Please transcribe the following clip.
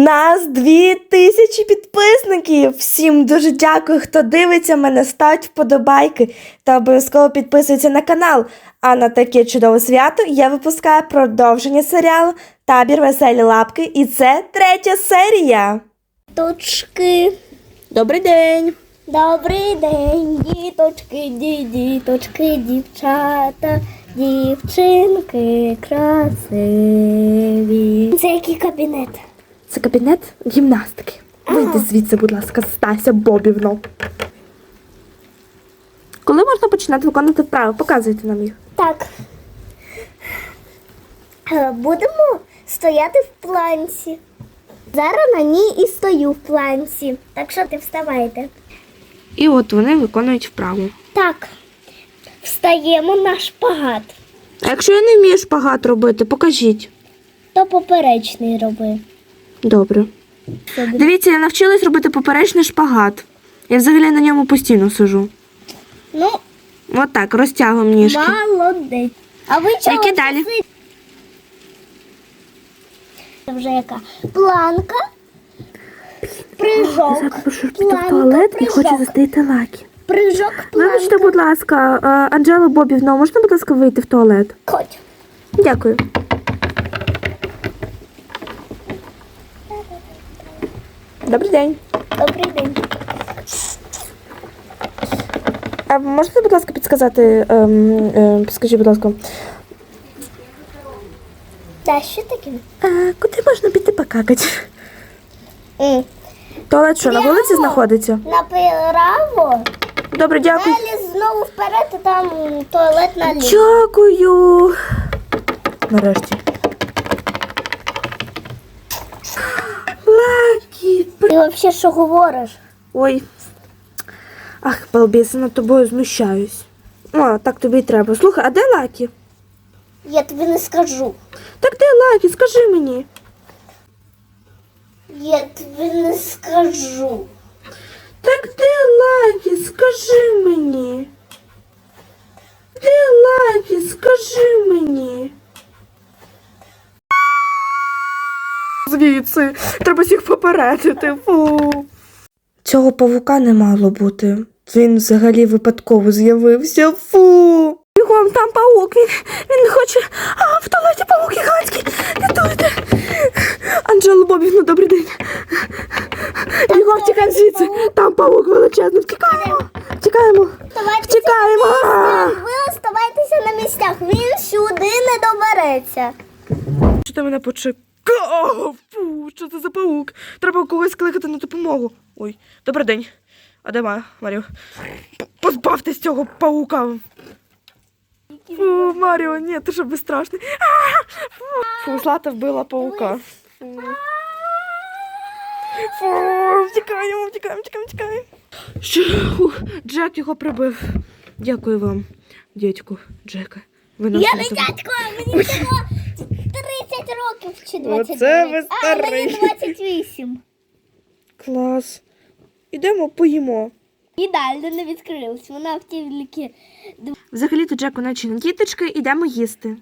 Нас дві тисячі підписників. Всім дуже дякую, хто дивиться мене, ставить вподобайки та обов'язково підписується на канал. А на таке чудове свято я випускаю продовження серіалу Табір веселі лапки, і це третя серія. Діточки, Добрий день! добрий день, діточки, діточки, дівчата, дівчинки красиві. Це який кабінет? Це кабінет гімнастики. Вийди звідси, будь ласка, Стася Бобівно. Коли можна починати виконувати вправи? Показуйте нам їх. Так. Е, Будемо стояти в планці. Зараз на ній і стою в планці. Так що ти вставайте. І от вони виконують вправу. Так. Встаємо на шпагат. А якщо я не вмію шпагат робити, покажіть. То поперечний роби. Добре. Собі. Дивіться, я навчилась робити поперечний шпагат. Я взагалі на ньому постійно сижу. Ну, От так, розтягуємо ніжки. молодець. А ви чого? Які вже далі? сидите? Це вже яка? Планка. Прыжок. Планка, прыжок. зустріти лакі. Прыжок, Вибачте, планка. будь ласка, е, Анджела Бобівна, можна, будь ласка, вийти в туалет? Ходь. Дякую. Добрий день. Добрий день. А можете, будь ласка, підсказати, ем, е, підскажіть, будь ласка, Та що таке? е, куди можна піти покакати? М. Туалет що, на вулиці Прямо. знаходиться? Направо. Добре, дякую. Далі знову вперед, і там туалет наліво. Дякую. Нарешті. Лакі. Ти взагалі що говориш? Ой. Ах, балбіс, над тобою знущаюсь. О, так тобі й треба. Слухай, а де Лакі? Я тобі не скажу. Так де Лакі? Скажи мені. Я тобі не скажу. Так де Лакі? Скажи мені. Де Лакі? Скажи мені. Звідси, треба всіх попередити. Фу. Цього павука не мало бути. Він взагалі випадково з'явився. Фу. Бігом, там паук. Він, він не хоче. А, в туалеті паук гігантський. Рятуйте. Анджела Бобівна, добрий день. Бігом втікаємо звідси. Там паук величезний. Втікаємо. Втікаємо. Втікаємо. Ви оставайтеся на місцях. Він сюди не добереться. Що ти мене почекав? Це за паук? Треба когось кликати на допомогу. Ой, добрий день. А де Ма- Маріо? Позбавтесь цього паука. Фу, Маріо, ні, ти що безстрашний. Фу, Злата вбила паука. Фу. Фу, втікаємо, втікаємо, втікаємо, втікаємо. Джек його прибив. Дякую вам, дядьку Джека. Ви Я не дядько, мені всього 30 років чи 29. Оце ви А, старий. мені 28. Клас. Ідемо поїмо. І далі не відкрилась. Вона в тільки Взагалі-то Джеку наче не діточки, ідемо їсти.